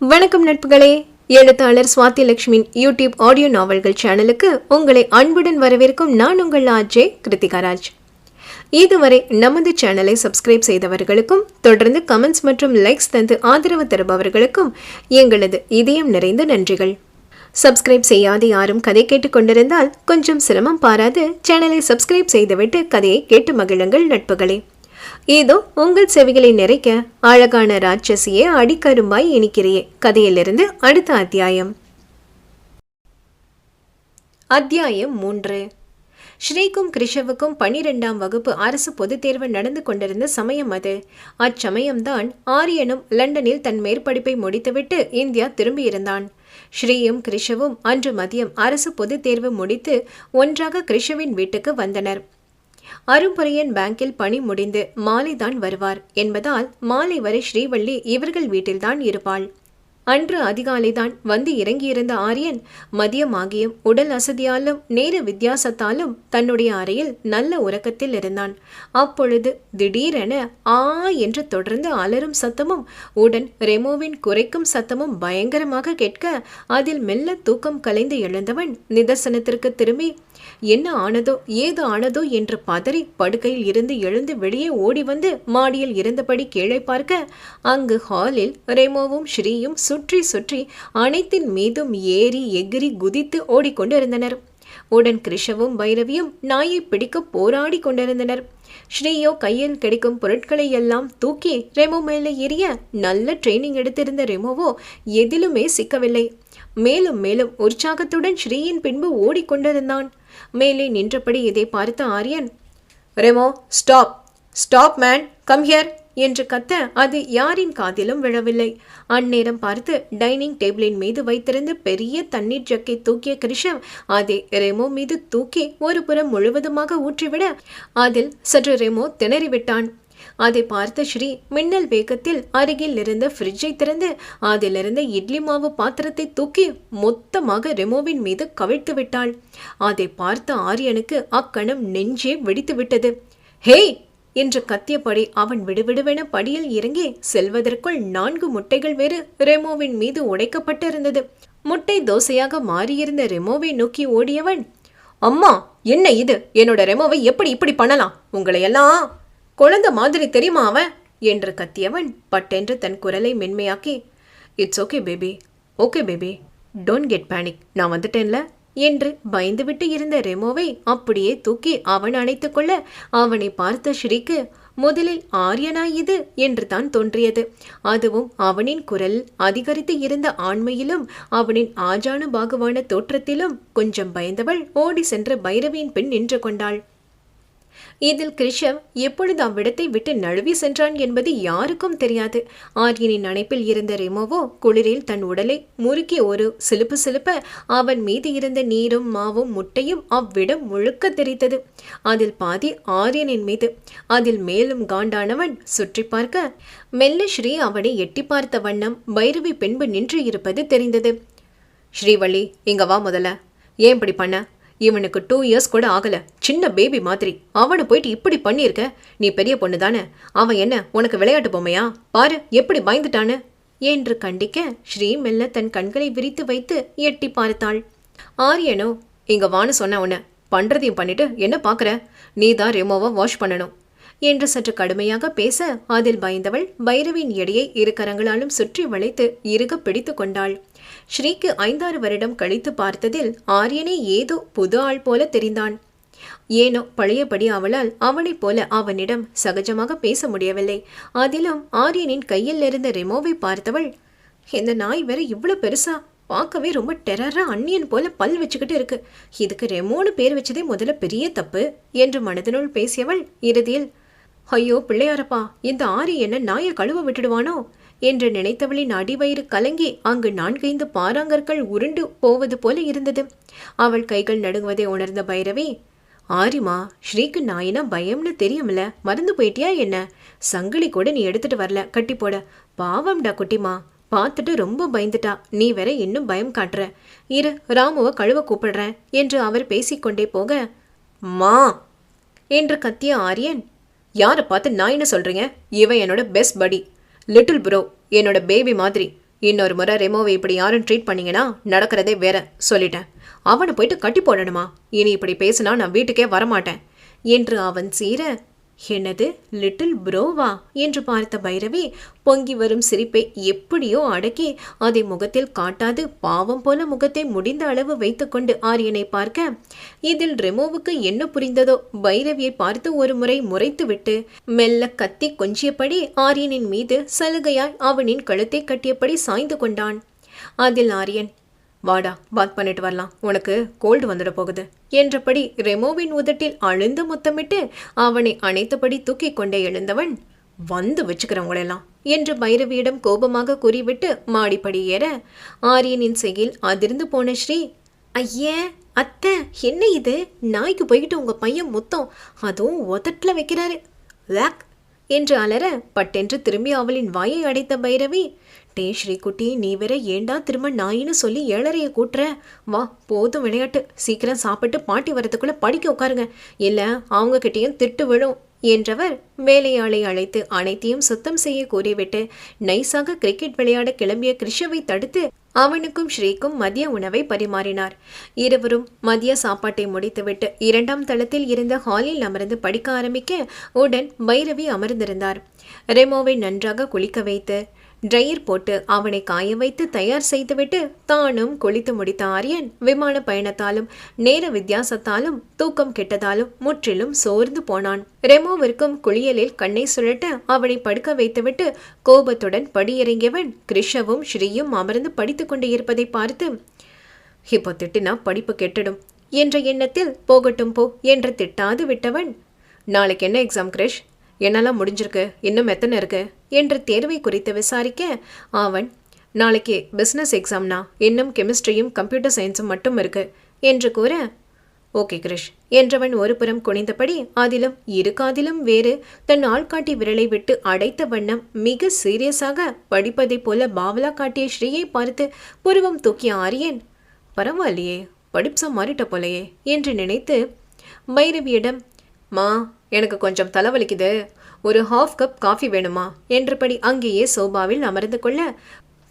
வணக்கம் நட்புகளே. எழுத்தாளர் Swathi லட்சுமியின் YouTube audio நாவல்கள் சேனலுக்கு உங்களை அன்புடன் வரவேற்கும் நான் உங்கள் ஆஜே கிருத்திகாராஜ். இதுவரை நமது சேனலை சப்ஸ்கிரைப் செய்தவர்களுக்கும் தொடர்ந்து கமெண்ட்ஸ் மற்றும் லைக்ஸ் தந்து ஆதரவு தருபவர்களுக்கும் எங்களது இதயம் நிறைந்த நன்றிகள். சப்ஸ்கிரைப் செய்யாத யாரும் கதை கேட்டுக்கொண்டிருந்தால் கொஞ்சம் சிரமம் பாராது. சேனலை சப்ஸ்கிரைப் செய்துவிட்டு கதையை கேட்டு மகிழுங்கள் நட்புகளே. ஏதோ உங்கள் செவிகளை நிறைக்க அழகான ராட்சசியே அடிக்கரும்பாய் இனிக்கிறியே கதையிலிருந்து அடுத்த அத்தியாயம். அத்தியாயம் மூன்று. ஸ்ரீக்கும் கிருஷவுக்கும் பனிரெண்டாம் வகுப்பு அரசு பொதுத் தேர்வு நடந்து கொண்டிருந்த சமயம் அது. அச்சமயம்தான் ஆரியனும் லண்டனில் தன் மேற்படிப்பை முடித்துவிட்டு இந்தியா திரும்பியிருந்தான். ஸ்ரீயும் கிருஷவும் அன்று மதியம் அரசு பொதுத் தேர்வு முடித்து ஒன்றாக கிருஷவின் வீட்டுக்கு வந்தனர். அரும்புரையன் பேங்கில் பணி முடிந்து மாலைதான் வருவார் என்பதால் மாலை வரை ஸ்ரீவள்ளி இவர்கள் வீட்டில்தான் இருப்பாள். அன்று அதிகாலைதான் வந்து இறங்கியிருந்த ஆரியன் மதியமாகியும் உடல் அசதியாலும் நேர வித்தியாசத்தாலும் தன்னுடைய அறையில் நல்ல உறக்கத்தில் இருந்தான். அப்பொழுது திடீரென ஆ என்று தொடர்ந்து அலறும் சத்தமும் உடன் ரெமோவின் குறைக்கும் சத்தமும் பயங்கரமாக கேட்க அதில் மெல்ல தூக்கம் கலைந்து எழுந்தவன் நிதர்சனத்திற்கு திரும்பி என்ன ஆனதோ ஏது ஆனதோ என்று பதறி படுக்கையில் இருந்து எழுந்து வெளியே ஓடி வந்து மாடியில் இருந்தபடி கீழே பார்க்க அங்கு ஹாலில் ரெமோவும் ஸ்ரீயும் சுற்றி சுற்றி அனைத்தின் மீதும் ஏறி எகிரி குதித்து ஓடிக்கொண்டிருந்தனர். உடன் கிருஷவும் பைரவியும் நாயை பிடிக்க போராடி கொண்டிருந்தனர். ஸ்ரீயோ கையில் கிடைக்கும் பொருட்களை எல்லாம் தூக்கி ரெமோ மேலே எரிய நல்ல ட்ரைனிங் எடுத்திருந்த ரெமோவோ எதிலுமே சிக்கவில்லை. மேலும் மேலும் உற்சாகத்துடன் ஸ்ரீயின் பின்பு ஓடிக்கொண்டிருந்தான். மேலே நின்றபடி இதை பார்த்த Aryan Remo stop stop man come here என்று கத்த அது யாரின் காதிலும் விழவில்லை. அந்நேரம் பார்த்து டைனிங் டேபிளின் மீது வைத்திருந்த பெரிய தண்ணீர் ஜக்கை தூக்கிய கிருஷவ் அதை ரெமோ மீது தூக்கி ஒரு புறம் முழுவதுமாக ஊற்றிவிட அதில் சற்று ரெமோ திணறிவிட்டான். அதை பார்த்த ஸ்ரீ மின்னல் வேகத்தில் அருகில் இருந்த ஃப்ரிட்ஜை திறந்து அதிலிருந்த இட்லி மாவு பாத்திரத்தை தூக்கி மொத்தமாக ரெமோவின் மீது கவிழ்த்து விட்டாள். அதை பார்த்த ஆரியனுக்கு அக்கணம் நெஞ்சே வெடித்து விட்டது. ஹேய்! என்று கத்தியபடி அவன் விடுவிடுவென படியில் இறங்கி செல்வதற்குள் நான்கு முட்டைகள் வேறு ரெமோவின் மீது உடைக்கப்பட்டிருந்தது. முட்டை தோசையாக மாறியிருந்த ரெமோவை நோக்கி ஓடியவன் அம்மா என்ன இது? என்னோட ரெமோவை எப்படி இப்படி பண்ணலாம்? உங்களை எல்லாம் குழந்தை மாதிரி தெரியுமா அவன்? என்று கத்தியவன் பட்டென்று தன் குரலை மென்மையாக்கி it's okay baby okay baby don't get panic நான் வந்துட்டேன்ல. என்று பயந்துவிட்டு இருந்த ரெமோவை அப்படியே தூக்கி அவன் அணைத்து கொள்ள அவனை பார்த்த ஸ்ரீக்கு முதலில் ஆரியனா இது? என்று தான் தோன்றியது. அதுவும் அவனின் குரல் அதிகரித்து இருந்த ஆண்மையிலும் அவனின் ஆஜானு பாகுவான தோற்றத்திலும் கொஞ்சம் பயந்தவள் ஓடி சென்று பைரவியின் பின் நின்று கொண்டாள். இதில் கிருஷவ் எப்பொழுது அவ்விடத்தை விட்டு நழுவி சென்றான் என்பது யாருக்கும் தெரியாது. ஆரியனின் அணைப்பில் இருந்த ரிமோவோ குளிரில் தன் உடலை முறுக்கி ஒரு சிலுப்பு சிலுப்ப அவன் மீது இருந்த நீரும் மாவும் முட்டையும் அவ்விடம் முழுக்க தெரித்தது. அதில் பாதி ஆரியனின் மீது. அதில் மேலும் காண்டானவன் சுற்றி பார்க்க மெல்ல ஸ்ரீ அவனை எட்டி பார்த்த வண்ணம் பைரவி பின்பு நின்று இருப்பது தெரிந்தது. ஸ்ரீவள்ளி இங்க வா முதல்ல. ஏன் இப்படி பண்ண? இவனுக்கு டூ இயர்ஸ் கூட ஆகல. சின்ன பேபி மாதிரி. அவனை போயிட்டு இப்படி பண்ணியிருக்க? நீ பெரிய பொண்ணு தானே? அவன் என்ன உனக்கு விளையாட்டு பொம்மையா? பாரு எப்படி பயந்துட்டானு என்று கண்டிக்க ஸ்ரீ மெல்ல தன் கண்களை விரித்து வைத்து எட்டி பார்த்தாள். ஆரியனோ இங்க வான்னு சொன்ன உன்ன பண்றதையும் பண்ணிட்டு என்ன பார்க்குற? நீ தான் ரெமோவை வாஷ் பண்ணணும். என்று சற்று கடுமையாக பேச அதில் பயந்தவள் பைரவின் எடையை இரு கரங்களாலும் சுற்றி வளைத்து இறுக பிடித்து கொண்டாள். ஸ்ரீக்கு ஐந்தாறு வருடம் கழித்து பார்த்ததில் ஆரியனே ஏதோ புது ஆள் போல தெரிந்தான். ஏனோ பழையபடி அவளால் அவனைப் போல அவனிடம் சகஜமாக பேச முடியவில்லை. அதிலும் ஆரியனின் கையில் இருந்த ரெமோவை பார்த்தவள் இந்த நாய் வேற இவ்வளோ பெருசா? பார்க்கவே ரொம்ப டெரரா அந்நியன் போல பல் வச்சுக்கிட்டு இருக்கு. இதுக்கு ரெமோன்னு பேர் வச்சதே முதல்ல பெரிய தப்பு என்று மனதினுள் பேசியவள் இறுதியில் ஐயோ பிள்ளையாரப்பா இந்த ஆரி என்ன நாயை கழுவ விட்டுடுவானோ? என்று நினைத்தவளின் அடிவயிறு கலங்கி அங்கு நான்கைந்து பாறாங்கற்கள் உருண்டு போவது போல இருந்தது. அவள் கைகள் நடுங்குவதை உணர்ந்த பைரவி ஆரிமா ஸ்ரீக்கு நாயினா பயம்னு தெரியும்ல மறந்து போயிட்டியா என்ன? சங்கிலி கூட நீ எடுத்துட்டு வரல கட்டி போட. பாவம்டா குட்டிமா பார்த்துட்டு ரொம்ப பயந்துட்டா. நீ வேற இன்னும் பயம் காட்டுற. இரு ராமுவை கழுவ கூப்பிடுறேன் என்று அவர் பேசிக்கொண்டே போக மா என்று கத்திய ஆரியன் யாரை பார்த்து நான் என்ன சொல்றீங்க? இவன் என்னோட பெஸ்ட் படி லிட்டில் ப்ரோ என்னோட பேபி மாதிரி. இன்னொரு முறை ரெமோவை இப்படி யாரும் ட்ரீட் பண்ணீங்கன்னா நடக்கிறதே வேற சொல்லிட்டேன். அவனை போயிட்டு கட்டி போடணுமா? இனி இப்படி பேசினா நான் வீட்டுக்கே வரமாட்டேன். என்று அவன் சீர என்னது லிட்டில் ப்ரோவா என்று பார்த்த பைரவி பொங்கி வரும் சிரிப்பை எப்படியோ அடக்கி அதை முகத்தில் காட்டாது பாவம் போல முகத்தை முடிந்த அளவு வைத்துக்கொண்டு ஆரியனை பார்க்க இதில் ரெமோவுக்கு என்ன புரிந்ததோ? பைரவியை பார்த்து ஒரு முறை முறைத்துவிட்டு மெல்ல கத்தி கொஞ்சியபடி ஆரியனின் மீது சலுகையாய் அவனின் கழுத்தை கட்டியபடி சாய்ந்து கொண்டான். அதில் ஆரியன் வாடா பாத் பண்ணிட்டு வரலாம். உனக்கு கோல்டு வந்துட போகுது. என்றபடி ரெமோவின் உதட்டில் அழுந்து முத்தமிட்டு அவனை அணைத்தபடி தூக்கி கொண்டே எழுந்தவன் வந்து வச்சுக்கிறவங்களெல்லாம் என்று பைரவியிடம் கோபமாக கூறிவிட்டு மாடிப்படி ஏற ஆரியனின் செயல் அதிர்ந்து போன ஸ்ரீ ஐயே அத்தை என்ன இது? நாய்க்கு போய்கிட்டு உங்க பையன் முத்தம் அதுவும் ஒதட்டில் வைக்கிறாரு. லாக் என்று அலற பட்டென்று திரும்பி அவளின் வாயை அடைத்த பைரவி டே ஸ்ரீகுட்டி நீ வேற ஏண்டா திரும்ப நாயின்னு சொல்லி ஏழரைய கூட்டுற? வா போதும் விளையாட்டு. சீக்கிரம் சாப்பிட்டு பாட்டி வரதுக்குள்ள படிக்க உட்காருங்க. இல்லை அவங்க கிட்டேயும் திட்டு விழும் என்றவர் வேலையாளை அழைத்து அனைத்தையும் சுத்தம் செய்ய கூறிவிட்டு நைஸாக கிரிக்கெட் விளையாட கிளம்பிய கிருஷவை தடுத்து அவனுக்கும் ஸ்ரீக்கும் மதிய உணவை பரிமாறினார். இருவரும் மதிய சாப்பாட்டை முடித்துவிட்டு இரண்டாம் தளத்தில் இருந்த ஹாலில் அமர்ந்து படிக்க ஆரம்பிக்க உடன் பைரவி அமர்ந்திருந்தார். ரெமோவை நன்றாக குளிக்க வைத்து ட்ரையர் போட்டு அவனை காய வைத்து தயார் செய்துவிட்டு தானும் குளித்து முடித்த ஆரியன் விமான பயணத்தாலும் நேர வித்தியாசத்தாலும் தூக்கம் கெட்டதாலும் முற்றிலும் சோர்ந்து போனான். ரெமோவிற்கும் குளியலில் கண்ணை சுழட்ட அவனை படுக்க வைத்துவிட்டு கோபத்துடன் படியிறங்கியவன் கிருஷவும் ஸ்ரீயும் அமர்ந்து படித்துக் கொண்டு இருப்பதை பார்த்து இப்போ திட்டினா படிப்பு கெட்டுடும் என்ற எண்ணத்தில் போகட்டும் போ என்று திட்டாது விட்டவன் நாளைக்கு என்ன எக்ஸாம் கிரிஷ்? என்னெல்லாம் முடிஞ்சிருக்கு? இன்னும் எத்தனை இருக்கு? என்று தேர்வை குறித்து விசாரிக்க அவன் நாளைக்கு பிஸ்னஸ் எக்ஸாம்னா இன்னும் கெமிஸ்ட்ரியும் கம்ப்யூட்டர் சயின்ஸும் மட்டும் இருக்கு. என்று கூற ஓகே கிரிஷ். என்றவன் ஒரு புறம் குனிந்தபடி அதிலும் இரு காதிலும் வேறு. தன் ஆள்காட்டி விரலை விட்டு அடைத்த வண்ணம் மிக சீரியஸாக படிப்பதைப் போல பாவலா காட்டிய ஸ்ரீயை பார்த்து புருவம் தூக்கிய ஆரியன் பரவாயில்லையே படிப்ஸா மாறிட்ட போலையே என்று நினைத்து பைரவியிடம் மா எனக்கு கொஞ்சம் தலைவலிக்குது. ஒரு ஹாஃப் கப் காஃபி வேணுமா? என்றபடி அங்கேயே சோபாவில் அமர்ந்து கொள்ள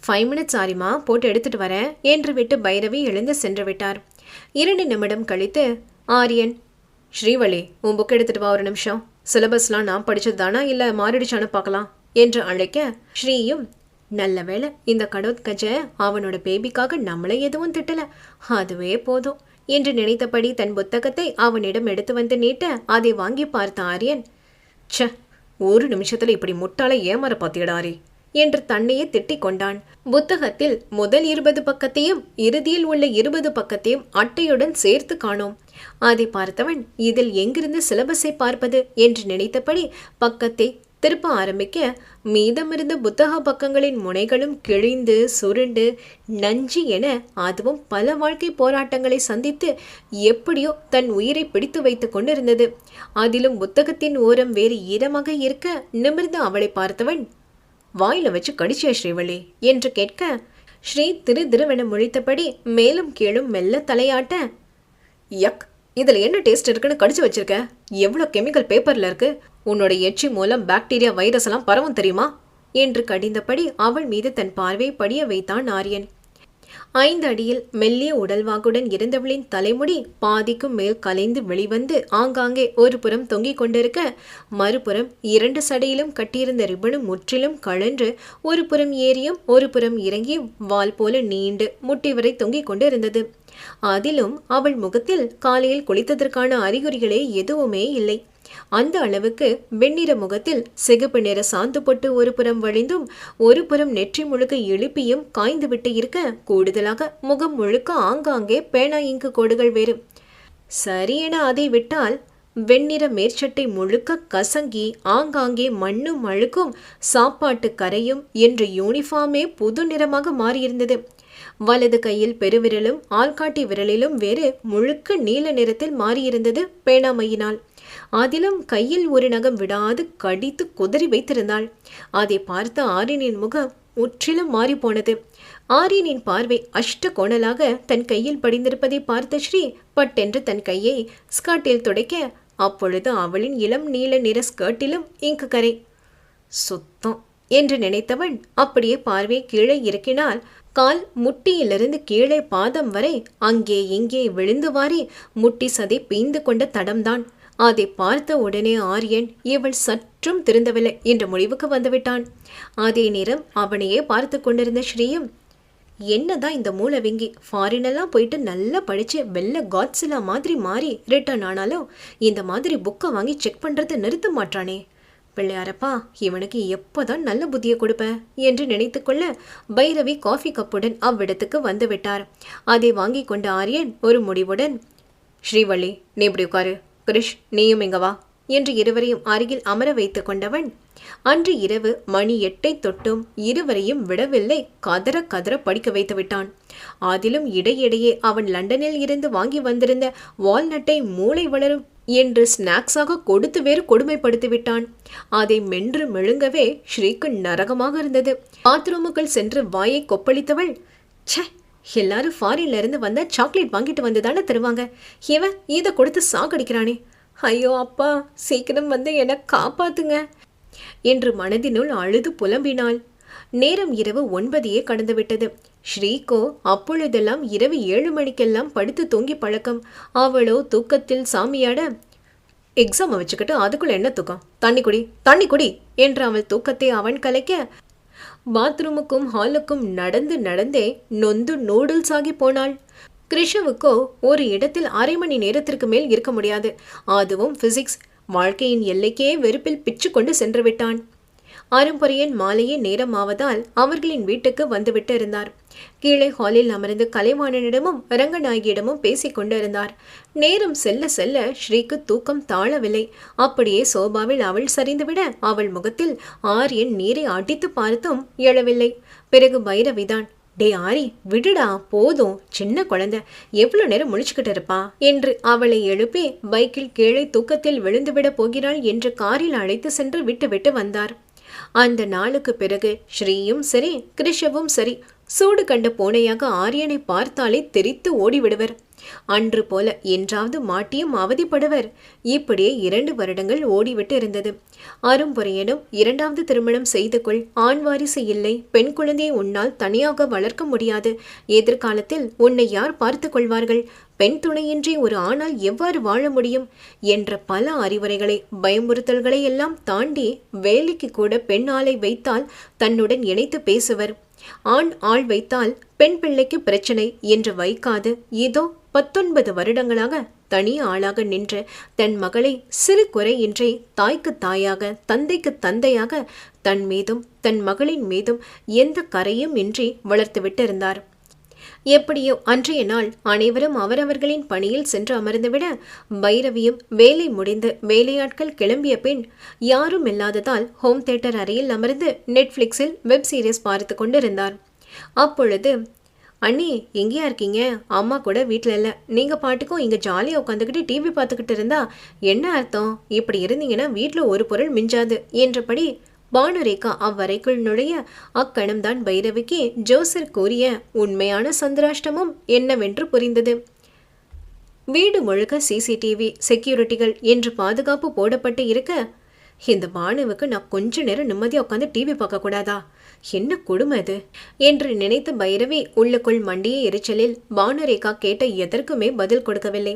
ஃபைவ் மினிட்ஸ் ஆரிமா போட்டு எடுத்துட்டு வரேன் என்று விட்டு பைரவி எழுந்து சென்று விட்டார். இரண்டு நிமிடம் கழித்து ஆரியன் ஸ்ரீவலி உன் புக் எடுத்துட்டு வா ஒரு நிமிஷம். சிலபஸ்லாம் நான் படித்தது தானா? இல்லை மாறிடுச்சான்னு பார்க்கலாம் என்று அழைக்க ஸ்ரீயும் நல்ல வேளை இந்த கடோத் அவனோட பேபிக்காக நம்மளே எதுவும் திட்டலை. அதுவே போதும். என்று நினைத்தபடி தன் புத்தகத்தை அவனிடம் எடுத்து வந்து நீட்ட அதை வாங்கி பார்த்த ஆரியன் ச்ச ஒரு நிமிஷத்துல இப்படி முட்டாளை ஏமாற பாத்தியடாரி என்று தன்னையே திட்டிக் கொண்டான். புத்தகத்தில் முதல் இருபது பக்கத்தையும் இறுதியில் உள்ள இருபது பக்கத்தையும் அட்டையுடன் சேர்த்து காணோம். அதை பார்த்தவன் இதில் எங்கிருந்து சிலபஸை பார்ப்பது? என்று நினைத்தபடி பக்கத்தை திருப்ப ஆரம்பிக்க மீதமிருந்த புத்தக பக்கங்களின் முனைகளும் கிழிந்து சுருண்டு நஞ்சு என அதுவும் பல வாழ்க்கை போராட்டங்களை சந்தித்து எப்படியோ தன் உயிரை பிடித்து வைத்து கொண்டிருந்தது. அதிலும் புத்தகத்தின் ஓரம் வேறு ஈரமாக இருக்க நிமிர்ந்து அவளை பார்த்தவன் வாயில வச்சு கடிச்சியா ஸ்ரீவள்ளி? என்று கேட்க ஸ்ரீ திரு திருவென முழித்தபடி மேலும் கீழும் மெல்ல தலையாட்ட யக் இதில் என்ன டேஸ்ட் இருக்குன்னு கடிச்சு வச்சிருக்க எவ்வளோ கெமிக்கல் பேப்பரில் இருக்கு? உன்னோட எச்சி மூலம் பாக்டீரியா வைரஸ் எல்லாம் பரவும் தெரியுமா? என்று கடிந்தபடி அவள் மீது தன் பார்வை படிய வைத்தான் ஆரியன். ஐந்து அடியில் மெல்லிய உடல்வாக்குடன் இருந்தவளின் தலைமுடி பாதிக்கும் மேல் கலைந்து வெளிவந்து ஆங்காங்கே ஒரு புறம் தொங்கிக் கொண்டிருக்க மறுபுறம் இரண்டு சடையிலும் கட்டியிருந்த ரிப்பனும் முற்றிலும் கழன்று ஒரு புறம் ஏறியும் ஒரு புறம் இறங்கியும் வால் போல நீண்டு முட்டி வரை தொங்கிக் கொண்டிருந்தது. அதிலும் அவள் முகத்தில் காலையில் குளித்ததற்கான அறிகுறிகளே எதுவுமே இல்லை. அந்த அளவுக்கு வெண்ணிற முகத்தில் சிகப்பு நிற சாந்து பொட்டு ஒரு புறம் வழிந்தும் ஒரு புறம் நெற்றி முழுக்க எழுப்பியும் காய்ந்து விட்டு இருக்க கூடுதலாக முகம் முழுக்க ஆங்காங்கே பேனா இங்கு கோடுகள் வேறு. சரியென அதை விட்டால் வெண்ணிற மேற்சட்டை முழுக்க கசங்கி ஆங்காங்கே மண்ணும் அழுக்கும் சாப்பாட்டு கரையும் என்ற யூனிஃபார்மே புது நிறமாக மாறியிருந்தது. வலது கையில் பெருவிரலும் ஆள்காட்டி விரலிலும் வேறு முழுக்க நீல நிறத்தில் மாறியிருந்தது பேணாமையினால் அதிலும் கையில் ஒரு நகம் விடாது கடித்து குதறி வைத்திருந்தாள். அதை பார்த்த ஆரியனின் முகம் முற்றிலும் மாறிப்போனது. ஆரியனின் பார்வை அஷ்ட கோணலாக தன் கையில் படிந்திருப்பதை பார்த்த ஸ்ரீ பட்டென்று தன் கையை ஸ்கர்ட்டில் துடைக்க அப்பொழுது அவளின் இளம் நீல நிற ஸ்கர்ட்டிலும் இங்கு கரை. சுத்தம் என்று நினைத்தவன் அப்படியே பார்வை கீழே இறக்கினால் கால் முட்டியிலிருந்து கீழே பாதம் வரை அங்கே இங்கே விழுந்து வாரி முட்டி சதை பீந்து கொண்ட தடம்தான். அதை பார்த்த உடனே ஆரியன் இவள் சற்றும் திருந்தவில்லை என்ற முடிவுக்கு வந்துவிட்டான். அதே நேரம் அவனையே பார்த்து கொண்டிருந்த ஸ்ரீயும் என்னதான் இந்த மூலவிங்கி? ஃபாரினெல்லாம் போயிட்டு நல்லா படித்து வெள்ள காட்ஸிலா மாதிரி மாறி ரிட்டர்ன் ஆனாலும் இந்த மாதிரி புக்கை வாங்கி செக் பண்றதை நிறுத்த மாட்டானே. பிள்ளையாரப்பா இவனுக்கு எப்போதான் நல்ல புத்தியை கொடுப்ப? என்று நினைத்துக்கொள்ள பைரவி காஃபி கப்புடன் அவ்விடத்துக்கு வந்துவிட்டார் அதை வாங்கி கொண்ட ஆரியன் ஒரு முடிவுடன் ஸ்ரீவள்ளி நீ இப்படி உட்காரு. கிரிஷ் நீயும் இங்க வா என்று இருவரையும் அருகில் அமர வைத்துக் கொண்டவன் அன்று இரவு மணி எட்டை தொட்டும் இருவரையும் விடவில்லை கதற கதற படிக்க வைத்து விட்டான். அதிலும் இடையிடையே அவன் லண்டனில் இருந்து வாங்கி வந்திருந்த வால்நட்டை மூளை வளரும் என்று ஸ்நாக்ஸாக கொடுத்து வேறு கொடுமைப்படுத்தி விட்டான். அதை மென்று மெழுங்கவே ஸ்ரீக்கு நரகமாக இருந்தது. பாத்ரூமுக்குள் சென்று வாயை கொப்பளித்தவள் ச்சே எல்லாரும் ஃபாரின்ல இருந்து வந்த சாக்லேட் வாங்கிட்டு வந்து தானே தருவாங்க. இவன் இதை கொடுத்து சாகடிக்கிறானே. ஐயோ அப்பா சீக்கிரம் வந்து என்னை காப்பாத்துங்க என்று மனதினுள் அழுது புலம்பினாள். நேரம் இரவு ஒன்பதையே கடந்துவிட்டது. ஸ்ரீகோ அப்பொழுதெல்லாம் இரவு ஏழு மணிக்கெல்லாம் படுத்து தூங்கி பழக்கம். அவளோ தூக்கத்தில் சாமியாட எக்ஸாமை வச்சுக்கிட்டு அதுக்குள்ள என்ன தூக்கம்? தண்ணி குடி தண்ணி குடி! என்று அவள் தூக்கத்தை அவன் கலைக்க பாத்ரூமுக்கும் ஹாலுக்கும் நடந்து நடந்தே நொந்து நூடுல்ஸ் ஆகி போனாள். கிருஷவுக்கோ ஒரு இடத்தில் அரை மணி நேரத்திற்கு மேல் இருக்க முடியாது. அதுவும் பிசிக்ஸ் வாழ்க்கையின் எல்லைக்கே வெறுப்பில் பிச்சு கொண்டு சென்று விட்டான். அரும்பொறையன் மாலையே நேரமாவதால் அவர்களின் வீட்டுக்கு வந்துவிட்டு இருந்தார் கீழே ஹாலில் அமர்ந்து கலைவாணனிடமும் ரங்கநாயகியிடமும் பேசிக் கொண்டிருந்தார். நேரம் செல்ல செல்ல ஸ்ரீக்கு தூக்கம் தாழவில்லை. அப்படியே சோபாவில் அவள் சரிந்துவிட அவள் முகத்தில் ஆரியன் நீரை அடித்து பார்த்தும் எழவில்லை. பிறகு பைரவிதான் டே ஆரி விடுடா போதும் சின்ன குழந்தை எவ்வளவு நேரம் முழிச்சுக்கிட்டு இருப்பா? என்று அவளை எழுப்பி பைக்கில் கீழே தூக்கத்தில் விழுந்துவிட போகிறாள் என்று காரில் அழைத்து சென்று விட்டுவிட்டு வந்தார். அந்த நாளுக்கு பிறகு ஸ்ரீயும் சரி கிருஷவும் சரி சூடு கண்ட பூனையாக ஆரியனை பார்த்தாலே தெரித்து ஓடிவிடுவர். அன்று போல என்றாவது மாட்டியும் அவதிப்படுவர். இப்படியே இரண்டு வருடங்கள் ஓடிவிட்டு இருந்தது. அரும்புறையனும் இரண்டாவது திருமணம் செய்து கொள் ஆண் வாரிசு இல்லை பெண் குழந்தையை உன்னால் தனியாக வளர்க்க முடியாது. எதிர்காலத்தில் உன்னை யார் பார்த்து கொள்வார்கள்? பெண் துணையின்றி ஒரு ஆணால் எவ்வாறு வாழ முடியும்? என்ற பல அறிவுரைகளை பயமுறுத்தல்களை எல்லாம் தாண்டி வேலைக்கு கூட பெண் ஆளை வைத்தால் தன்னுடன் இணைத்து பேசுவர். ஆண் ஆள் வைத்தால் பெண் பிள்ளைக்கு பிரச்சனை என்று வைக்காது. இதோ பத்தொன்பது வருடங்களாக தனி ஆளாக நின்று தன் மகளை சிறு குறையின்றி தாய்க்கு தாயாக தந்தைக்கு தந்தையாக தன் மீதும் தன் மகளின் மீதும் எந்த கரையும் இன்றி வளர்த்துவிட்டிருந்தார். எப்படியோ அன்றைய நாள் அனைவரும் அவரவர்களின் பணியில் சென்று அமர்ந்துவிட பைரவியும் வேலை முடிந்து வேலையாட்கள் கிளம்பிய பின் யாரும் இல்லாததால் ஹோம் தியேட்டர் அறையில் அமர்ந்து நெட்ஃப்ளிக்ஸில் வெப் சீரிஸ் பார்த்து கொண்டிருந்தார். அப்பொழுது அண்ணி எங்கேயா இருக்கீங்க? அம்மா கூட வீட்டில் இல்லை. நீங்கள் பாட்டுக்கும் இங்கே ஜாலியாக உட்காந்துக்கிட்டு டிவி பார்த்துக்கிட்டு இருந்தா என்ன அர்த்தம்? இப்படி இருந்தீங்கன்னா வீட்டில் ஒரு பொருள் மிஞ்சாது என்றபடி பானுரேகா அவ்வறைக்குள் நுழைய அக்கணம்தான் பைரவிக்கு ஜோசர் கூறிய உண்மையான சந்திராஷ்டமும் என்னவென்று புரிந்தது. வீடு முழுக்க சிசிடிவி செக்யூரிட்டிகள் என்று பாதுகாப்பு போடப்பட்டு இருக்க இந்த பானுவுக்கு நான் கொஞ்ச நேரம் நிம்மதியாக உட்காந்து டிவி பார்க்கக்கூடாதா? என்ன கொடுமை அது என்று நினைத்த பைரவி உள்ளுக்குள் மண்டிய எரிச்சலில் பானுரேகா கேட்ட எதற்குமே பதில் கொடுக்கவில்லை.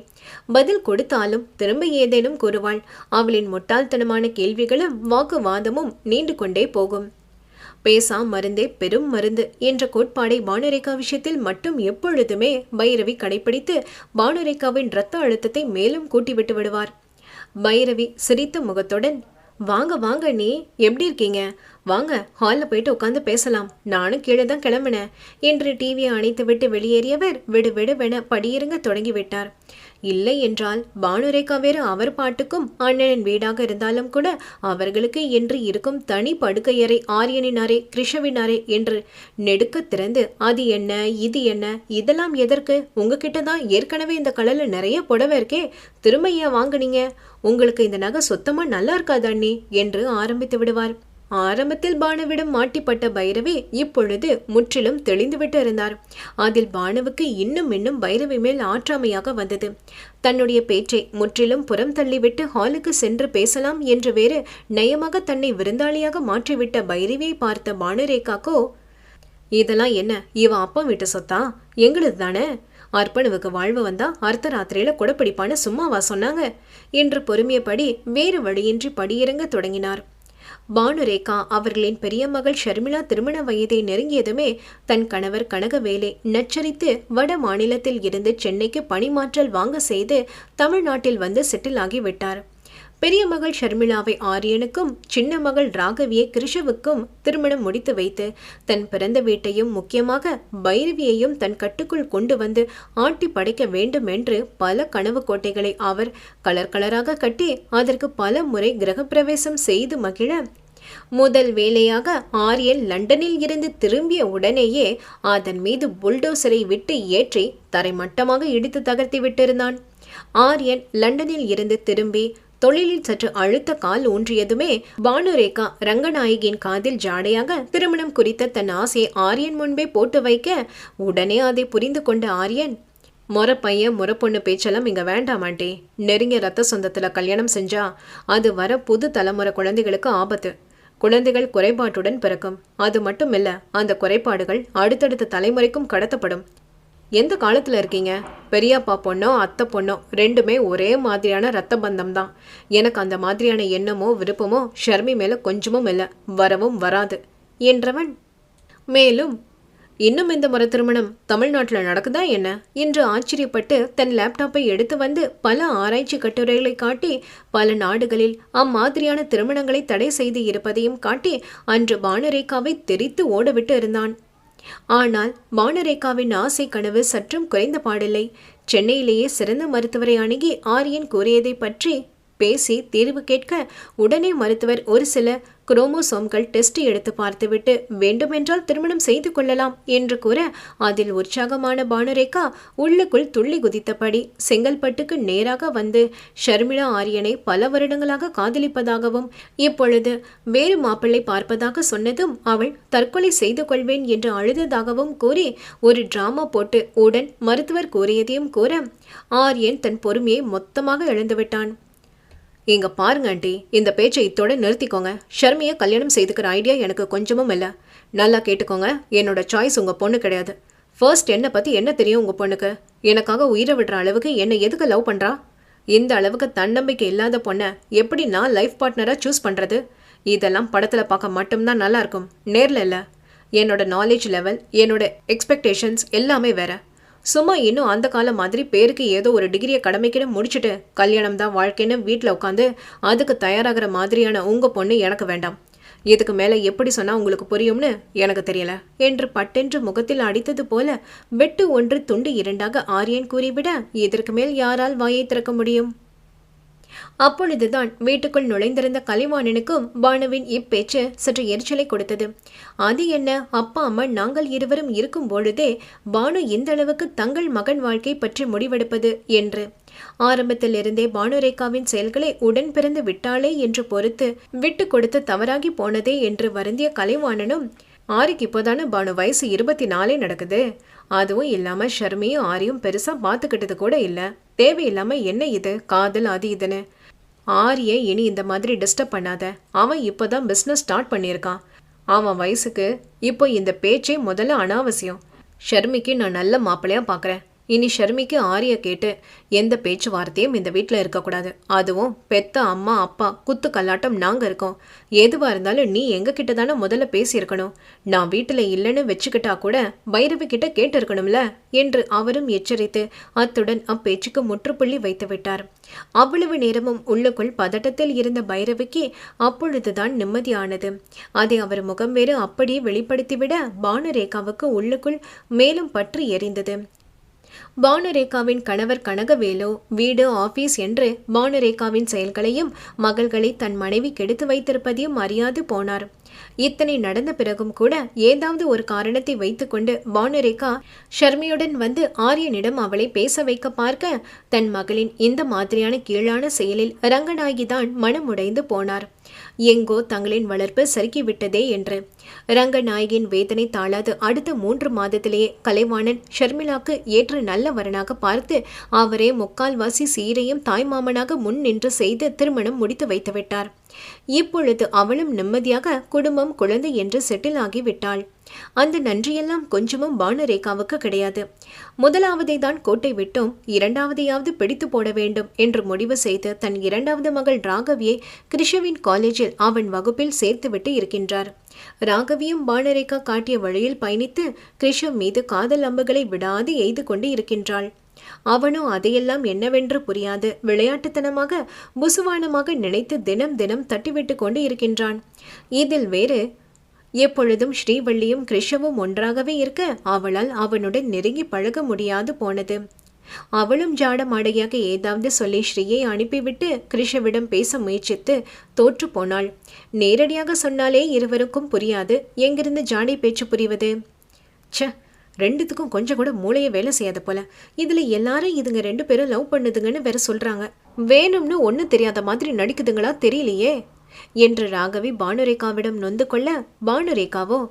பதில் கொடுத்தாலும் திரும்ப ஏதேனும் கூறுவாள். அவளின் முட்டாள்தனமான கேள்விகளும் வாக்குவாதமும் நீண்டு கொண்டே போகும். பேசா மருந்தே பெரும் மருந்து என்ற கோட்பாடை பானுரேகா விஷயத்தில் மட்டும் எப்பொழுதுமே பைரவி கடைபிடித்து பானுரேகாவின் இரத்த அழுத்தத்தை மேலும் கூட்டிவிட்டு விடுவார். பைரவி சிரித்த முகத்துடன் வாங்க வாங்க நீ எப்படி இருக்கீங்க? வாங்க ஹாலில் போயிட்டு உட்காந்து பேசலாம். நானும் கீழே தான் கிளம்பினேன். என்று டிவியை அணைத்து விட்டு வெளியேறியவர் விடு விடுவென படியிறங்க தொடங்கிவிட்டார் இல்லை என்றால் பானுரேகா வேறு அவர் பாட்டுக்கும் அண்ணனின் வீடாக இருந்தாலும் கூட அவர்களுக்கு என்று இருக்கும் தனி படுக்கையறை ஆரியனினாரே கிருஷவினாரே என்று நெடுக்க திறந்து அது என்ன இது என்ன இதெல்லாம் எதற்கு? உங்ககிட்ட தான் ஏற்கனவே இந்த கடலில் நிறைய புடவை இருக்கே திரும்ப ஏன் வாங்குனீங்க? உங்களுக்கு இந்த நகை சுத்தமாக நல்லா இருக்காது அண்ணி என்று ஆரம்பித்து விடுவார். ஆரம்பத்தில் பானுவிடம் மாட்டிப்பட்ட பைரவி இப்பொழுது முற்றிலும் தெளிந்துவிட்டு இருந்தார் அதில் பானுவுக்கு இன்னும் இன்னும் பைரவி மேல் ஆற்றாமையாக வந்தது. தன்னுடைய பேச்சை முற்றிலும் புறம் தள்ளிவிட்டு ஹாலுக்கு சென்று பேசலாம் என்று வேறு நயமாக தன்னை விருந்தாளியாக மாற்றிவிட்ட பைரவியை பார்த்த பானுரேகாக்கோ இதெல்லாம் என்ன? இவன் அப்பா வீட்டு சொத்தா? எங்களுது தானே? அர்ப்பணுவுக்கு வாழ்வு வந்தா அர்த்த குடப்பிடிப்பான சும்மாவா சொன்னாங்க? என்று பொறுமையபடி வேறு வழியின்றி படியிறங்க தொடங்கினார். பானுரேகா அவர்களின் பெரிய மகள் ஷர்மிளா திருமண வயதை நெருங்கியதுமே தன் கணவர் கனகவேலை நச்சரித்து வட மாநிலத்தில் இருந்து சென்னைக்கு பணிமாற்றல் வாங்க செய்து தமிழ்நாட்டில் வந்து செட்டில் ஆகிவிட்டார் பெரிய மகள் ஷர்மிளாவை ஆரியனுக்கும் சின்ன மகள் ராகவியை கிருஷவுக்கும் திருமணம் முடித்து வைத்து தன் பிறந்த வீட்டையும் முக்கியமாக பைரவியையும் தன் கட்டுக்குள் கொண்டு வந்து ஆட்டி படைக்க வேண்டும் என்று பல கனவு கோட்டைகளை அவர் கலர் கலராக கட்டி அதற்கு பல முறை கிரகப்பிரவேசம் செய்து மகிழ. முதல் வேலையாக ஆரியன் லண்டனில் இருந்து திரும்பிய உடனேயே அதன் மீது புல்டோசரை விட்டு ஏற்றி தரைமட்டமாக இடித்து தகர்த்தி விட்டிருந்தான். ஆரியன் லண்டனில் இருந்து திரும்பி தொழிலில் சற்று அழுத்த கால் ஊன்றியதுமே பானுரேகா ரங்கநாயகியின் காதில் ஜாடையாக திருமணம் குறித்த தன் ஆசையை ஆரியன் முன்பே போட்டு வைக்க உடனே அதை புரிந்து கொண்ட ஆரியன் முறை பையன் முறை பொண்ணு பேச்செல்லாம் இங்கே வேண்டாமாட்டே நெருங்கிய ரத்த சொந்தத்தில் கல்யாணம் செஞ்சா அது வர புது தலைமுறை குழந்தைகளுக்கு ஆபத்து. குழந்தைகள் குறைபாட்டுடன் பிறக்கும். அது மட்டும் இல்ல அந்த குறைபாடுகள் அடுத்தடுத்த தலைமுறைக்கும் கடத்தப்படும். எந்த காலத்தில் இருக்கீங்க? பெரியப்பா பொண்ணோ அத்தை பொண்ணோ ரெண்டுமே ஒரே மாதிரியான ரத்த பந்தம் தான் எனக்கு அந்த மாதிரியான எண்ணமோ விருப்பமோ ஷர்மி மேலே கொஞ்சமும் இல்லை. வரவும் வராது. என்றவன் மேலும் இன்னும் இந்த முறை திருமணம் தமிழ்நாட்டில் நடக்குதா என்ன? என்று ஆச்சரியப்பட்டு தன் லேப்டாப்பை எடுத்து வந்து பல ஆராய்ச்சி கட்டுரைகளை காட்டி பல நாடுகளில் அம்மாதிரியான திருமணங்களை தடை செய்து இருப்பதையும் காட்டி அன்று பானரேகாவை தெரித்து ஓடவிட்டு இருந்தான். ஆனால் வானரேகாவின் ஆசை கனவு சற்றும் குறைந்த பாடில்லை. சென்னையிலேயே சிறந்த மருத்துவரை அணுகி ஆரியன் கூறியதை பற்றி பேசி தீர்வு கேட்க உடனே மருத்துவர் ஒரு சில குரோமோசோம்கள் டெஸ்ட் எடுத்து பார்த்துவிட்டு வேண்டுமென்றால் திருமணம் செய்து கொள்ளலாம் என்று கூற அதில் உற்சாகமான பானுரேகா உள்ளுக்குள் துள்ளி குதித்தபடி செங்கல்பட்டுக்கு நேராக வந்து ஷர்மிளா ஆரியனை பல வருடங்களாக காதலிப்பதாகவும் இப்பொழுது வேறு மாப்பிள்ளை பார்ப்பதாக சொன்னதும் அவள் தற்கொலை செய்து கொள்வேன் என்று அழுததாகவும் கூறி ஒரு டிராமா போட்டு உடன் மருத்துவர் கூறியதையும் கூற ஆரியன் தன் பொறுமையை மொத்தமாக இழந்துவிட்டான். இங்க பாருங்க ஆண்டி. இந்த பேச்சை இத்தோட நிறுத்திக்கோங்க. ஷர்மியை கல்யாணம் செய்துக்கிற ஐடியா எனக்கு கொஞ்சமும் இல்லை. நல்லா கேட்டுக்கோங்க. என்னோட சாய்ஸ் உங்க பொண்ணு கிடையாது. ஃபர்ஸ்ட் என்னை பத்தி என்ன தெரியும் உங்க பொண்ணுக்கு? எனக்காக உயிரை விடுற அளவுக்கு என்னை எதுக்கு லவ் பண்றா? இந்த அளவுக்கு தன்னம்பிக்கை இல்லாத பொண்ணை எப்படி நான் லைஃப் பார்ட்னரா சூஸ் பண்றது? இதெல்லாம் படத்துல பார்க்க மட்டும்தான் நல்லா இருக்கும். நேர்ல இல்லை. என்னோட நாலேஜ் லெவல் என்னோட எக்ஸ்பெக்டேஷன்ஸ் எல்லாமே வேற. சும்மா இன்னும் அந்த காலம் மாதிரி பேருக்கு ஏதோ ஒரு டிகிரியை கடமைக்குன்னு முடிச்சுட்டு கல்யாணம் தான் வாழ்க்கைன்னு வீட்டில் உட்காந்து அதுக்கு தயாராகிற மாதிரியான உங்கள் பொண்ணு எனக்கு வேண்டாம். இதுக்கு மேலே எப்படி சொன்னால் உங்களுக்கு புரியும்னு எனக்கு தெரியல. என்று பட்டென்று முகத்தில் அடித்தது போல வெட்டு ஒன்று துண்டு இரண்டாக ஆரியன் கூறிவிட இதற்கு மேல் யாரால் வாயை திறக்க முடியும்? அப்பொழுதுதான் வீட்டுக்குள் நுழைந்திருந்த கலைவாணனுக்கும் பானுவின் இப்பேச்சு சற்று எரிச்சலை கொடுத்தது. அது என்ன? அப்பா அம்மா நாங்கள் இருவரும் இருக்கும் பொழுதே பானு இந்த அளவுக்கு தங்கள் மகன் வாழ்க்கை பற்றி முடிவெடுப்பது என்று. ஆரம்பத்தில் இருந்தே பானுரேகாவின் செயல்களை உடன் பிறந்து விட்டாளே என்று பொறுத்து விட்டு கொடுத்து தவறாகி போனதே என்று வருந்திய கலைவாணனும் ஆரிக்கு இப்போதானே பானு வயசு இருபத்தி நாலே நடக்குது. அதுவும் இல்லாம ஷர்மியும் ஆரியும் பெருசா பார்த்துக்கிட்டது கூட இல்லை. தேவையில்லாம என்ன இது? காதல் அது இதுன்னு. ஆரியை இனி இந்த மாதிரி டிஸ்டர்ப் பண்ணாத. அவன் இப்போதான் பிஸ்னஸ் ஸ்டார்ட் பண்ணியிருக்கான். அவன் வயசுக்கு இப்போ இந்த பேச்சே முதல்ல அனாவசியம். ஷர்மிக்கு நான் நல்ல மாப்பிள்ளையா பார்க்குறேன் இனி ஷர்மிக்கு ஆரிய கேட்டு எந்த பேச்சுவார்த்தையும் இந்த வீட்டில் இருக்கக்கூடாது. அதுவும் பெத்த அம்மா அப்பா குத்து கல்லாட்டம் நாங்கள் இருக்கோம். எதுவாக இருந்தாலும் நீ எங்ககிட்ட தானே முதல்ல பேசியிருக்கணும். நான் வீட்டில் இல்லைன்னு வச்சுக்கிட்டா கூட பைரவி கிட்ட கேட்டிருக்கணும்ல என்று அவரும் எச்சரித்து அத்துடன் அப்பேச்சுக்கு முற்றுப்புள்ளி வைத்து விட்டார். அவ்வளவு நேரமும் உள்ளுக்குள் பதட்டத்தில் இருந்த பைரவிக்கு அப்பொழுதுதான் நிம்மதியானது. அதை அவர் முகம் வேறு அப்படியே வெளிப்படுத்திவிட பானுரேகாவுக்கு உள்ளுக்குள் மேலும் பற்றி எரிந்தது. பானுரேகாவின் கணவர் கனகவேலு வீடு ஆபீஸ் என்று பானுரேகாவின் செயல்களையும் மகள்களை தன் மனைவி கெடுத்து வைத்திருப்பதையும் அறியாது போனார். இத்தனை நடந்த பிறகும் கூட ஏதாவது ஒரு காரணத்தை வைத்துக்கொண்டு பானுரேகா ஷர்மியுடன் வந்து ஆரியனிடம் அவளை பேச வைக்க பார்க்க தன் மகளின் இந்த மாதிரியான கீழான செயலில் ரங்கநாயகிதான் மனமுடைந்து போனார். எங்கோ தங்களின் வளர்ப்பு சறுக்கிவிட்டதே என்று. ரங்கநாயகின் வேதனை தாழாது அடுத்த மூன்று மாதத்திலேயே கலைவாணன் ஷர்மிளாக்கு ஏற்ற நல்ல வரனாக பார்த்து அவரே முக்கால்வாசி சீரையும் தாய்மாமனாக முன் நின்று செய்து திருமணம் முடித்து வைத்துவிட்டார். இப்பொழுது அவளும் நிம்மதியாக குடும்பம் குழந்தை என்று செட்டில் ஆகிவிட்டாள். அந்த நன்றியெல்லாம் கொஞ்சமும் பானுரேகாவுக்கு கிடையாது. முதலாவதை தான் கோட்டை விட்டும் இரண்டாவதையாவது பிடித்து போட வேண்டும் என்று முடிவு செய்து தன் இரண்டாவது மகள் ராகவியை கிருஷவின் காலேஜில் அவன் வகுப்பில் சேர்த்துவிட்டு இருக்கின்றார். ராகவியும் பானரேகா காட்டிய வழியில் பயணித்து கிருஷவ் மீது காதல் அம்புகளை விடாது எய்து கொண்டு இருக்கின்றாள். அவனோ அதையெல்லாம் என்னவென்று புரியாது. விளையாட்டுத்தனமாக புசுவானமாக நினைத்து தினம் தினம் தட்டிவிட்டு கொண்டு இருக்கின்றான். இதில் வேறு எப்பொழுதும் ஸ்ரீவள்ளியும் கிருஷவும் ஒன்றாகவே இருக்க அவளால் அவனுடன் நெருங்கி பழக முடியாது போனது. அவளும் ஜாடமாடையாக ஏதாவது சொல்லி ஸ்ரீயை அனுப்பிவிட்டு கிருஷவிடம் பேச முயற்சித்து தோற்று போனாள். நேரடியாக சொன்னாலே இருவருக்கும் புரியாது. எங்கிருந்து ஜாடை பேச்சு புரிவது? ச்ச ரெண்டுத்துக்கும் கொஞ்சம் கூட மூளையை வேலை செய்யாத போல. இதுல எல்லாரும் இதுங்க ரெண்டு பேரும் லவ் பண்ணுதுங்கன்னு வேற சொல்றாங்க. வேணும்னு ஒன்றும் தெரியாத மாதிரி நடிக்குதுங்களா தெரியலையே. என்று ராகவி பானுரேகாவிடம் நொந்து கொள்ள பானுரேகாவோ?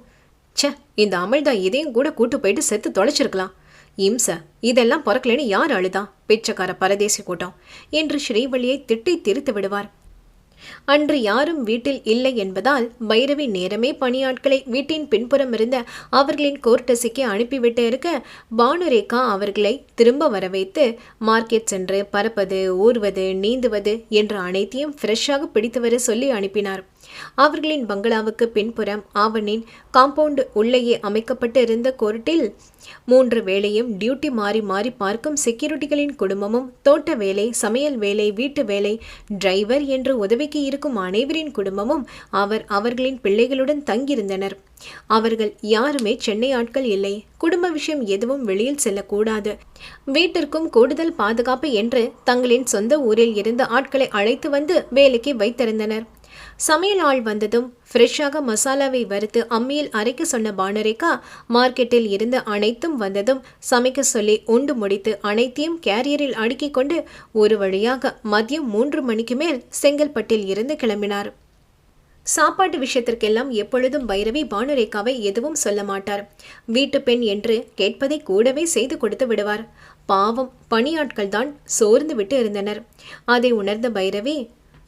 ச்ச இந்த அமிழ்தா இதையும் கூட கூட்டு போயிட்டு செத்து தொலைச்சிருக்கலாம். இம்ச இதெல்லாம் பிறக்கலைன்னு யார் அழுதா? பிச்சைக்கார பரதேசி கூட்டம். என்று ஸ்ரீவள்ளியை திட்டி திரித்து விடுவார். அன்று யாரும் வீட்டில் இல்லை என்பதால் பைரவி நேரமே பணியாட்களை வீட்டின் பின்புறம் இருந்த அவர்களின் கோர்டசிக்கு அனுப்பிவிட்டு இருக்க பானுரேகா அவர்களை திரும்ப வர வைத்து மார்க்கெட் சென்று பறப்பது ஊர்வது நீந்துவது என்ற அனைத்தையும் ஃப்ரெஷ்ஷாக பிடித்து வர சொல்லி அனுப்பினார். அவர்களின் பங்களாவுக்கு பின்புறம் ஆவணின் காம்பவுண்ட் உள்ளேயே அமைக்கப்பட்டு இருந்த கோர்ட்டில் மூன்று வேளையும் டியூட்டி மாறி மாறி பார்க்கும் செக்யூரிட்டிகளின் குடும்பமும் தோட்ட வேலை சமையல் வேலை வீட்டு வேலை டிரைவர் என்று உதவிக்கு இருக்கும் அனைவரின் குடும்பமும் அவர் அவர்களின் பிள்ளைகளுடன் தங்கியிருந்தனர். அவர்கள் யாருமே சென்னை ஆட்கள் இல்லை. குடும்ப விஷயம் எதுவும் வெளியில் செல்லக்கூடாது. வீட்டிற்கும் கூடுதல் பாதுகாப்பு என்று தங்களின் சொந்த ஊரில் இருந்து ஆட்களை அழைத்து வந்து வேலைக்கு வைத்திருந்தனர். சமையல் ஆள் வந்ததும் ஃப்ரெஷ்ஷாக மசாலாவை வறுத்து அம்மியில் அரைக்க சொன்ன பானரேகா மார்க்கெட்டில் இருந்து அனைத்தும் வந்ததும் சமைக்க சொல்லி உண்டு முடித்து அனைத்தையும் கேரியரில் அடுக்கிக் கொண்டு ஒரு வழியாக மதியம் மூன்று மணிக்கு மேல் செங்கல்பட்டில் இருந்து கிளம்பினார். சாப்பாட்டு விஷயத்திற்கெல்லாம் எப்பொழுதும் பைரவி பானுரேகாவை எதுவும் சொல்ல மாட்டார். வீட்டு பெண் என்று கேட்பதை கூடவே செய்து கொடுத்து விடுவார். பாவம் பணியாட்கள் தான் சோர்ந்து விட்டு இருந்தனர். அதை உணர்ந்த பைரவி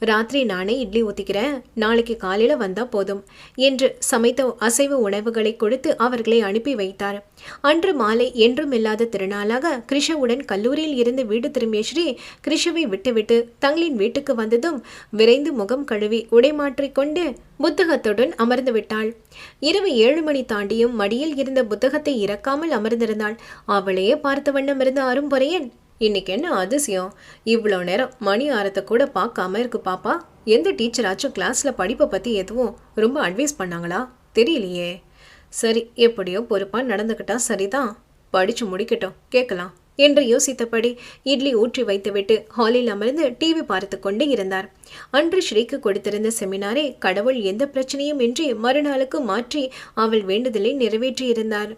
ராத்திரி நானே இட்லி ஊற்றிக்கிறேன் நாளைக்கு காலையில் வந்தால் போதும் என்று சமைத்த அசைவ உணவுகளை கொடுத்து அவர்களை அனுப்பி வைத்தார். அன்று மாலை என்றும் இல்லாத திருநாளாக கிருஷவுடன் கல்லூரியில் இருந்து வீடு திரும்பிய ஸ்ரீ கிருஷவை விட்டுவிட்டு தங்களின் வீட்டுக்கு வந்ததும் விரைந்து முகம் கழுவி உடை மாற்றிக்கொண்டு புத்தகத்துடன் அமர்ந்து விட்டாள். இரவு ஏழு மணி தாண்டியும் மடியில் இருந்த புத்தகத்தை இறக்காமல் அமர்ந்திருந்தாள். அவளையே பார்த்த வண்ணம் இருந்த அரும்பொறையன் இன்னைக்கு என்ன அதிசயம்? இவ்வளோ நேரம் மணி ஆரத்தை கூட பார்க்காம இருக்கு பாப்பா. எந்த டீச்சராச்சும் கிளாஸில் படிப்பை பற்றி எதுவும் ரொம்ப அட்வைஸ் பண்ணாங்களா? தெரியலையே. சரி எப்படியோ பொறுப்பாக நடந்துக்கிட்டா சரிதான். படித்து முடிக்கட்டும் கேட்கலாம் என்று யோசித்தபடி இட்லி ஊற்றி வைத்துவிட்டு ஹாலில் அமர்ந்து டிவி பார்த்து கொண்டு இருந்தார். அன்று ஸ்ரீக்கு கொடுத்திருந்த செமினாரை கடவுள் எந்த பிரச்சனையும் இன்றி மறுநாளுக்கு மாற்றி அவள் வேண்டுதலை நிறைவேற்றியிருந்தார்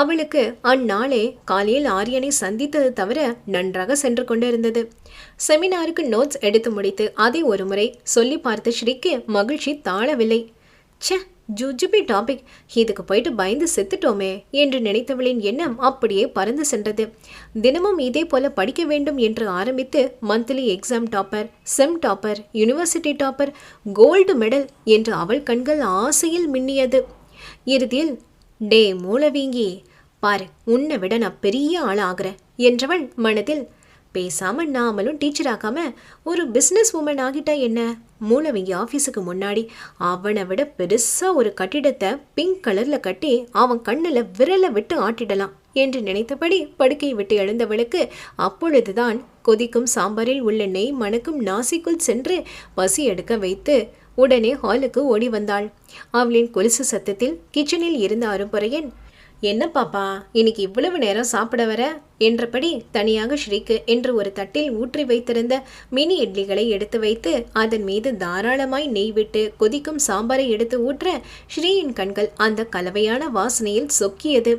அவளுக்கு அந்நாளே காலையில் ஆரியனை சந்தித்தது தவிர நன்றாக சென்று கொண்டிருந்தது. செமினாருக்கு நோட்ஸ் எடுத்து முடித்து அதை ஒருமுறை சொல்லி பார்த்த ஸ்ரீக்கு மகிழ்ச்சி தாழவில்லை. சே ஜுஜுபி டாபிக் இதுக்கு போயிட்டு பயந்து செத்துட்டோமே என்று நினைத்தவளின் எண்ணம் அப்படியே பறந்து சென்றது. தினமும் இதே போல படிக்க வேண்டும் என்று ஆரம்பித்து monthly exam topper sem topper university topper gold medal என்று அவள் கண்கள் ஆசையில் மின்னியது. இறுதியில் டே மூலவீங்கி பாரு உன்னை விட நான் பெரிய ஆள் ஆகிறேன் என்றவள் மனதில் பேசாம நாமளும் டீச்சர் ஆகாம ஒரு பிஸ்னஸ் உமன் ஆகிட்டா என்ன? மூலவங்கி ஆஃபீஸுக்கு முன்னாடி அவனை விட பெருசா ஒரு கட்டிடத்தை பிங்க் கலர்ல கட்டி அவன் கண்ணில் விரலை விட்டு ஆட்டிடலாம் என்று நினைத்தபடி படுக்கையை விட்டு எழுந்தவளுக்கு அப்பொழுதுதான் கொதிக்கும் சாம்பாரில் உள்ள நெய் மணக்கும் நாசிக்குள் சென்று பசி எடுக்க வைத்து உடனே ஹாலுக்கு ஓடி வந்தாள். அவளின் கொலுசு சத்தத்தில் கிச்சனில் இருந்த அரும்புறையன் என்ன பாப்பா இன்னைக்கு இவ்வளவு நேரம் சாப்பிட வர? என்றபடி தனியாக ஸ்ரீக்கு என்று ஒரு தட்டில் ஊற்றி வைத்திருந்த மினி இட்லிகளை எடுத்து வைத்து அதன் மீது தாராளமாய் நெய் விட்டு கொதிக்கும் சாம்பாரை எடுத்து ஊற்ற ஸ்ரீயின் கண்கள் அந்த கலவையான வாசனையில் சொக்கியது.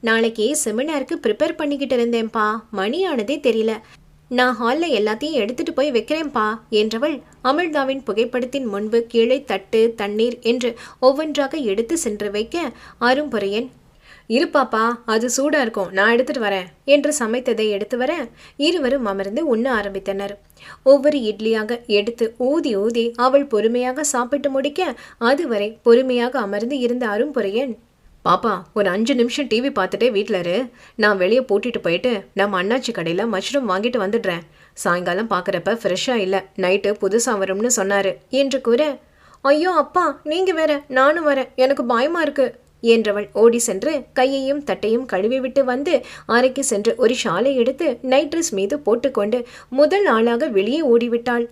நாளைக்கு செமினாருக்கு ப்ரிப்பேர் பண்ணிக்கிட்டு இருந்தேன்ப்பா மணி ஆனதே தெரியல. நான் ஹாலில் எல்லாத்தையும் எடுத்துட்டு போய் வைக்கிறேன்ப்பா என்றவள் அமிர்தாவின் புகைப்படத்தின் முன்பு கீழே தட்டு தண்ணீர் என்று ஒவ்வொன்றாக எடுத்து சென்று வைக்க இரு இருப்பாப்பா அது சூடாக இருக்கும். நான் எடுத்துட்டு வரேன். என்று சமைத்ததை எடுத்து வர இருவரும் அமர்ந்து உண்ண ஆரம்பித்தனர். ஒவ்வொரு இட்லியாக எடுத்து ஊதி ஊதி அவள் பொறுமையாக சாப்பிட்டு முடிக்க அதுவரை பொறுமையாக அமர்ந்து இருந்த அரும்பொறையன் பாப்பா ஒரு அஞ்சு நிமிஷம் டிவி பார்த்துட்டே வீட்டில் இரு. நான் வெளியே பூட்டிட்டு போயிட்டு நம்ம அண்ணாச்சி கடையில் மஷ்ரூம் வாங்கிட்டு வந்துடுறேன். சாயங்காலம் பார்க்குறப்ப ஃப்ரெஷ்ஷாக இல்லை. நைட்டு புதுசாக வரும்னு சொன்னார். என்று கூற ஐயோ அப்பா நீங்கள் வேற நானும் வரேன். எனக்கு பயமாக இருக்குது என்றவள் ஓடி சென்று கையையும் தட்டையும் கழுவிவிட்டு வந்து அறைக்கு சென்று ஒரு ஷாலை எடுத்து நைட் ட்ரெஸ் மீது போட்டுக்கொண்டு முதல் ஆளாக வெளியே ஓடிவிட்டாள்.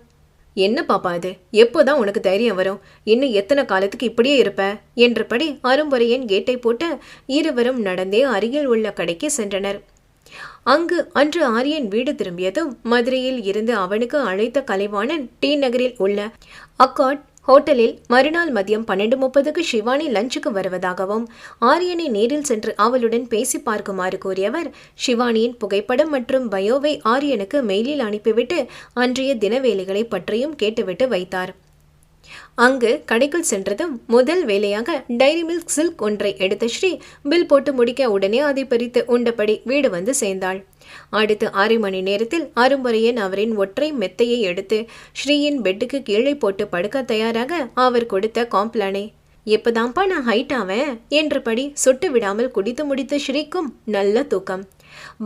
என்ன பாப்பா அது எப்போதான் உனக்கு தைரியம் வரும்? இன்னும் எத்தனை காலத்துக்கு இப்படியே இருப்ப? என்றபடி அரும்புறையன் கேட்டை போட்டு இருவரும் நடந்தே அருகில் உள்ள கடைக்கு சென்றனர். அங்கு அன்று ஆரியன் வீடு திரும்பியதும் மதுரையில் இருந்து அவனுக்கு அழைத்த கலைவாணன் டி நகரில் உள்ள அக்காட் ஹோட்டலில் மறுநாள் மதியம் பன்னெண்டு முப்பதுக்கு ஷிவானி லஞ்சுக்கு வருவதாகவும் ஆரியனை நேரில் சென்று அவளுடன் பேசி பார்க்குமாறு கூறியவர் ஷிவானியின் புகைப்படம் மற்றும் பயோவை ஆரியனுக்கு மெயிலில் அனுப்பிவிட்டு அன்றைய தினவேலைகளை பற்றியும் கேட்டுவிட்டு வைத்தார். அங்கு கடைக்குள் சென்றதும் முதல் வேலையாக டைரி மில்க் சில்க் ஒன்றை எடுத்த ஸ்ரீ பில் போட்டு முடிக்க உடனே அதை பிரித்து உண்டபடி வீடு வந்து சேர்ந்தாள். அடுத்து அரை மணி நேரத்தில் அரும்பரையன் அவரின் ஒற்றை மெத்தையை எடுத்து ஸ்ரீயின் பெட்டுக்கு கீழே போட்டு படுக்க தயாராக அவர் கொடுத்த காம்ப்ளானை. எப்பதான்ப்பா நான் ஹைட் ஆவேன்? என்றபடி சொட்டு விடாமல் குடித்து முடித்த ஸ்ரீக்கும் நல்ல தூக்கம்.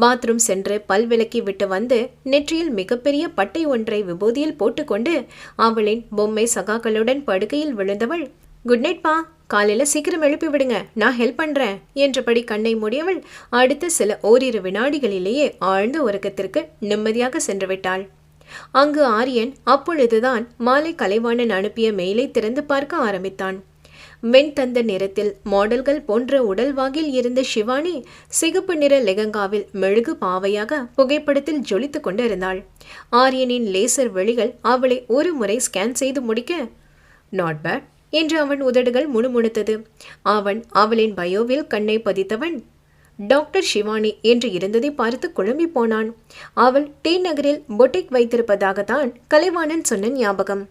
பாத்ரூம் சென்று பல் விளக்கி விட்டு வந்து நெற்றியில் மிகப்பெரிய பட்டை ஒன்றை விபூதியில் போட்டுக்கொண்டு அவளின் பொம்மை சகாக்களுடன் படுக்கையில் விழுந்தவள் குட் நைட் பா சீக்கிரம் எழுப்பி விடுங்க. நான் ஹெல்ப் பண்ணுறேன் என்றபடி கண்ணை மூடியவள் அடுத்த சில ஓரிரு வினாடிகளிலேயே ஆழ்ந்த உறக்கத்திற்கு நிம்மதியாக சென்று விட்டாள். அங்கு ஆரியன் அப்பொழுதுதான் மாலை கலைவாணன் அனுப்பிய மெயிலை திறந்து பார்க்க ஆரம்பித்தான். வெண்தந்த நிறத்தில் மாடல்கள் போன்ற உடல்வாகில் இருந்த சிவானி சிகப்பு நிற லெகங்காவில் மெழுகு பாவையாக புகைப்படத்தில் ஜொலித்து கொண்டு இருந்தாள் ஆரியனின் லேசர் வெளிகள் அவளை ஒரு முறை ஸ்கேன் செய்து முடிக்க நாட் பேட் என்று அவன் உதடுகள் முணுமுணுத்தது. அவன் அவளின் பயோவில் கண்ணை பதித்தவன் டாக்டர் சிவானி என்று இருந்ததை பார்த்து குழம்பி போனான். அவள் டி நகரில் பொட்டிக் வைத்திருப்பதாகத்தான் கலைவாணன் சொன்ன ஞாபகம்.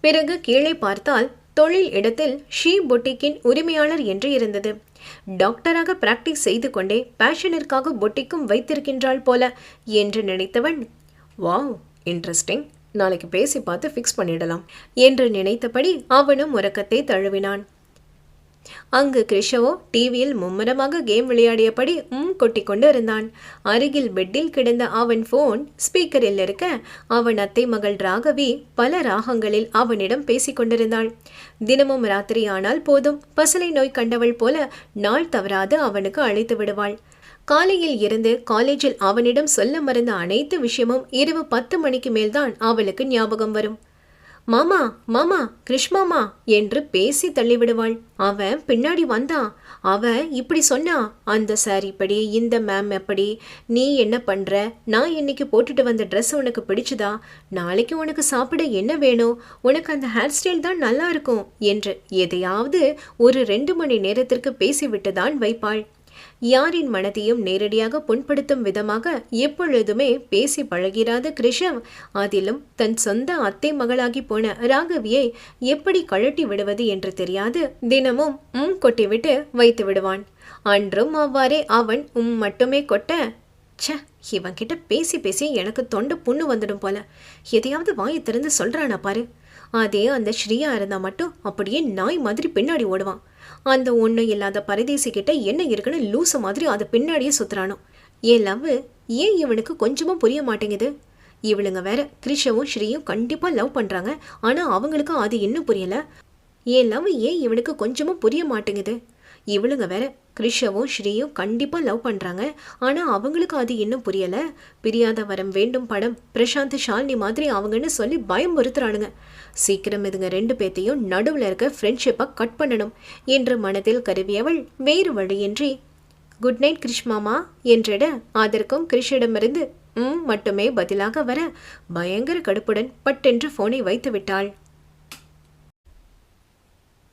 பிறகு கீழே பார்த்தால் தொழில் இடத்தில் ஷீ பொட்டிக்கின் உரிமையாளர் என்று இருந்தது. டாக்டராக பிராக்டிஸ் செய்து கொண்டே பேஷனிற்காக பொட்டிக்கும் வைத்திருக்கின்றாள் போல என்று நினைத்தவன் வாவ் இன்ட்ரெஸ்டிங்! நாளைக்கு பேசி பார்த்து ஃபிக்ஸ் பண்ணிடலாம் என்று நினைத்தபடி அவனும் உறக்கத்தை தழுவினான். அங்கு கிருஷவோ டிவியில் மும்முரமாக கேம் விளையாடியபடி உம் கொட்டி கொண்டு இருந்தான் அருகில் பெட்டில் கிடந்த அவன் போன் ஸ்பீக்கரில் இருக்க அவன் அத்தை மகள் ராகவி பல ராகங்களில் அவனிடம் பேசிக் கொண்டிருந்தாள். தினமும் ராத்திரி ஆனால் போதும். பசலை நோய் கண்டவள் போல நாள் தவறாது அவனுக்கு அழைத்து விடுவாள். காலையில் இருந்து காலேஜில் அவனிடம் சொல்ல மறந்த அனைத்து விஷயமும் இரவு பத்து மணிக்கு மேல்தான் அவளுக்கு ஞாபகம் வரும். மாமா மாமா கிருஷ்மாமா என்று பேசி தள்ளிவிடுவாள். அவன் பின்னாடி வந்தான் அவன் இப்படி சொன்னா அந்த சார் இப்படி இந்த மேம் எப்படி நீ என்ன பண்ற? நான் இன்னைக்கு போட்டுட்டு வந்த ட்ரெஸ் உனக்கு பிடிச்சதா? நாளைக்கு உனக்கு சாப்பிட என்ன வேணும்? உனக்கு அந்த ஹேர் ஸ்டைல் தான் நல்லா இருக்கும் என்று எதையாவது ஒரு ரெண்டு மணி நேரத்திற்கு பேசிவிட்டு தான் வைப்பாள். யாரின் மனதையும் நேரடியாக புண்படுத்தும் விதமாக எப்பொழுதுமே பேசி பழகிறாத கிருஷவ் அதிலும் தன் சொந்த அத்தை மகளாகி போன ராகவியை எப்படி கழட்டி விடுவது என்று தெரியாது. தினமும் உம் கொட்டிவிட்டு வைத்து விடுவான். அன்றும் அவ்வாறே அவன் உம் மட்டுமே கொட்ட ச்ச இவன் கிட்ட பேசி பேசி எனக்கு தொண்டு புண்ணு வந்துடும் போல. எதையாவது வாயை திறந்து சொல்றானா பாரு. அதே அந்த ஸ்ரீயா இருந்தா மட்டும் அப்படியே நாய் மாதிரி பின்னாடி ஓடுவான். அந்த ஒன்றும் இல்லாத பரதேசி கிட்ட என்ன இருக்குன்னு லூசு மாதிரி அது பின்னாடியே சுத்துறானோ. என் லவ் ஏன் இவனுக்கு கொஞ்சமும் புரிய மாட்டேங்குது? இவளுங்க வேற கிருஷவும் ஸ்ரீயும் கண்டிப்பாக லவ் பண்ணுறாங்க ஆனால் அவங்களுக்கு அது இன்னும் புரியலை. என் லவ் ஏன் இவனுக்கு கொஞ்சமும் புரிய மாட்டேங்குது? இவளுங்க வேற கிருஷவும் ஸ்ரீயும் கண்டிப்பாக லவ் பண்ணுறாங்க ஆனால் அவங்களுக்கு அது இன்னும் புரியலை. பிரியாத வரம் வேண்டும் படம் பிரசாந்த் ஷாலினி மாதிரி அவங்கன்னு சொல்லி பயம் பொறுத்துறானுங்க சீக்கிரம் இதுங்க ரெண்டு பேத்தையும் நடுவில் இருக்க ஃப்ரெண்ட்ஷிப்பை கட் பண்ணணும் என்று மனதில் கருவியவள் வேறு வழியின்றி குட் நைட் கிருஷ்மாமா என்றிட அதற்கும் கிருஷிடமிருந்து ம் மட்டுமே பதிலாக வர பயங்கர கடுப்புடன் பட்டென்று ஃபோனை வைத்து விட்டாள்